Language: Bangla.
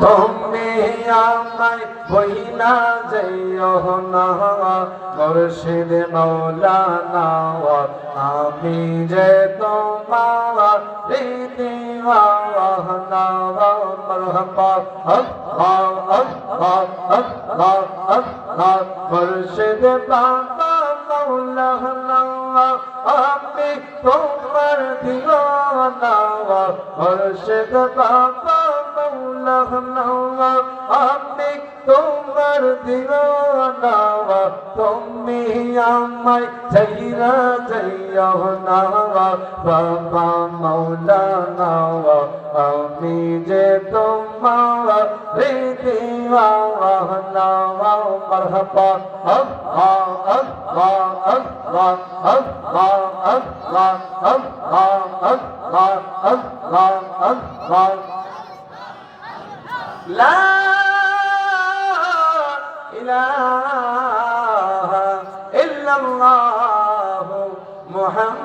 তুমি আমায় বইনা যাইও না। মুর্শিদ মৌলানা, আমি যে তোমার আল্লাহ। মুর্শিদ বাবা মৌলানা, আমি তোমার দিওয়ানা। মুর্শিদ বাবা আমি তোমার দিওয়ানা তুমি আমায় চাইরা যাইও না বাবা মৌলানা আমি যে তোমার দিওয়ানা মারহাবা, আল্লাহ আল্লাহ আল্লাহ আল্লাহ আল্লাহ আল্লাহ আল্লাহ আল্লাহ আল্লাহ লা ইলাহা ইল্লাল্লাহ মুহাম্মদ